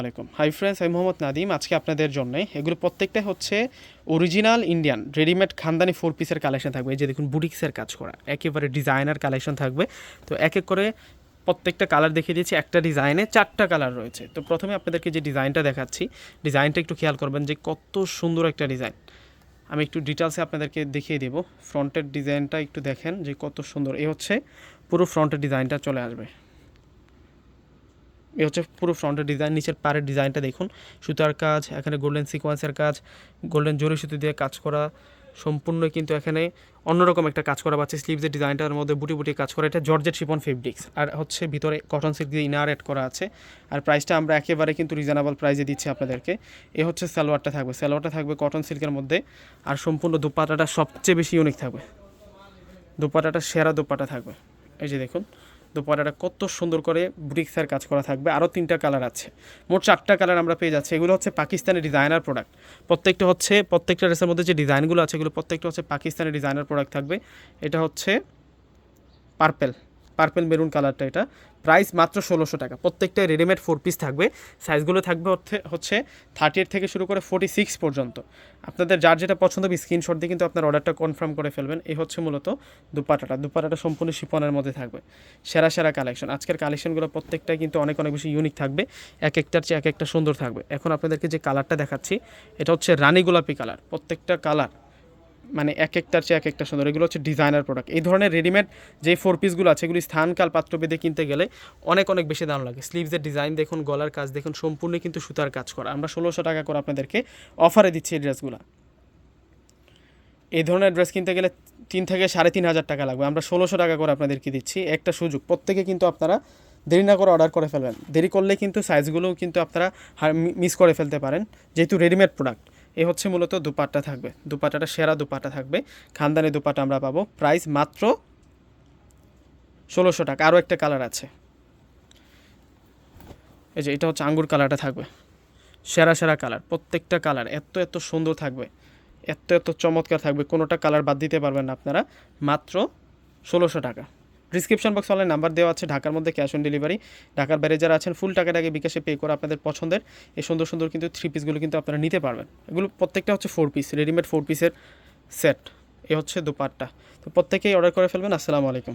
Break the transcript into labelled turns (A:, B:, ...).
A: আলাইকুম। Hi friends আমি মোহাম্মদ নাদিম আজকে আপনাদের জন্য এগুলো প্রত্যেকটাই হচ্ছে অরিজিনাল ইন্ডিয়ান রেডিমেড খানদানি ফোর পিসের কালেকশন থাকবে। এই যে দেখুন বুটিক্সের কাজ করা, একেবারে ডিজাইনার কালেকশন থাকবে। তো এক এক করে প্রত্যেকটা কালার দেখিয়ে দিয়েছি একটা ডিজাইনে চারটা কালার রয়েছে। তো প্রথমে আপনাদেরকে যে ডিজাইনটা দেখাচ্ছি ডিজাইনটা একটু খেয়াল করবেন যে কত সুন্দর একটা ডিজাইন আমি একটু ডিটেলসে আপনাদেরকে দেখিয়ে দেবো। ফ্রন্টের ডিজাইনটা একটু দেখেন যে কত সুন্দর। এ হচ্ছে পুরো ফ্রন্টের ডিজাইনটা চলে আসবে। এ হচ্ছে পুরো ফ্রন্টের ডিজাইন নিচের পাড়ের ডিজাইনটা দেখুন। সুতার কাজ, এখানে গোল্ডেন সিকোয়েন্সের কাজ গোল্ডেন জরি সুতো দিয়ে কাজ করা, সম্পূর্ণ কিন্তু এখানে অন্যরকম একটা কাজ করা পাচ্ছে। স্লিভসের ডিজাইনটার মধ্যে বুটি বুটি কাজ করা, এটা জর্জেট শিপন ফেব্রিক্স আর হচ্ছে ভিতরে কটন সিল্ক দিয়ে ইনার অ্যাড করা আছে। আর প্রাইসটা আমরা একেবারে কিন্তু রিজনেবল প্রাইসে দিচ্ছি আপনাদেরকে। এ হচ্ছে সালোয়ারটা থাকবে। সালোয়ারটা থাকবে কটন সিল্কের মধ্যে। আর সম্পূর্ণ দুপাটাটা সবচেয়ে বেশি ইউনিক থাকবে। দুপাটাটা সেরা দুপাটা থাকবে। এই যে দেখুন। দুপাটাটা কত সুন্দর করে ব্রিক্সের কাজ করা থাকবে। আরও তিনটা কালার আছে। মোট চারটা কালার আমরা পেয়ে যাচ্ছি। এগুলো হচ্ছে পাকিস্তানের ডিজাইনার প্রোডাক্ট। প্রত্যেকটা হচ্ছে, প্রত্যেকটা ড্রেসের মধ্যে যে ডিজাইনগুলো আছে, এগুলো প্রত্যেকটা হচ্ছে পাকিস্তানের ডিজাইনার প্রোডাক্ট থাকবে। এটা হচ্ছে পার্পেল। পার্পেল মেরুন কালারটা এটা। প্রাইস মাত্র ষোলোশো টাকা। প্রত্যেকটা রেডিমেড ফোর পিস থাকবে। সাইজগুলো থাকবে হচ্ছে থার্টি এইট থেকে শুরু করে ফোর্টি সিক্স পর্যন্ত। আপনাদের যার যেটা পছন্দ হবে স্ক্রিনশট দিয়ে কিন্তু আপনার অর্ডারটা কনফার্ম করে ফেলবেন। এই হচ্ছে মূলত দুপাটাটা। দুপাটাটা সম্পূর্ণ শিপনের মধ্যে থাকবে। সেরা সেরা কালেকশন আজকের কালেকশনগুলো প্রত্যেকটাই কিন্তু অনেক অনেক বেশি ইউনিক থাকবে। এক একটার চেয়ে এক একটা সুন্দর থাকবে। এখন আপনাদেরকে যে কালারটা দেখাচ্ছি, এটা হচ্ছে রানী গোলাপি কালার প্রত্যেকটা কালার মানে এক একটার চেয়ে এক একটা সুন্দর। এগুলো হচ্ছে ডিজাইনার প্রোডাক্ট এই ধরনের রেডিমেড যে ফোর পিসগুলো আছে, এগুলি স্থানকাল পাত্র বেঁধে কিনতে গেলে অনেক অনেক বেশি দাম লাগে। স্লিভসের ডিজাইন দেখুন, গলার কাজ দেখুন, সম্পূর্ণ কিন্তু সুতার কাজ করা। আমরা ষোলোশো টাকা করে আপনাদেরকে অফারে দিচ্ছি এই ড্রেসগুলো এই ধরনের ড্রেস কিনতে গেলে তিন থেকে সাড়ে তিন হাজার টাকা লাগবে। আমরা ষোলোশো টাকা করে আপনাদেরকে দিচ্ছি। একটা সুযোগ, প্রত্যেকে কিন্তু আপনারা দেরি না করে অর্ডার করে ফেলবেন। দেরি করলে কিন্তু সাইজগুলোও কিন্তু আপনারা মিস করে ফেলতে পারেন, যেহেতু রেডিমেড প্রোডাক্ট এ হচ্ছে মূলত দুপাট্টা থাকবে। দুপাট্টাটা সেরা দুপাট্টা থাকবে। খানদানি দুপাট্টা আমরা পাবো। প্রাইস মাত্র ষোলোশো টাকা। আরও একটা কালার আছে। এই যে এটা হচ্ছে আঙ্গুর কালারটা থাকবে। সেরা সেরা কালার। প্রত্যেকটা কালার এত এত সুন্দর থাকবে। এত এত চমৎকার থাকবে। কোনোটা কালার বাদ দিতে পারবেন না আপনারা। মাত্র ষোলোশো টাকা। ডিসক্রিপশন বক্স অনলাইন নাম্বার দেওয়া আছে, ঢাকার মধ্যে ক্যাশ অন ডেলিভারি ঢাকার বাইরে যারা আছেন ফুল টাকাটাকে বিকাশে পে করে আপনাদের পছন্দের। এই সুন্দর সুন্দর কিন্তু থ্রি পিসগুলো কিন্তু আপনারা নিতে পারবেন। এগুলো প্রত্যেকটা হচ্ছে ফোর পিস রেডিমেড ফোর পিসের সেট এ হচ্ছে দুপাট্টা। তো প্রত্যেকেই অর্ডার করে ফেলবেন। আসসালামু আলাইকুম।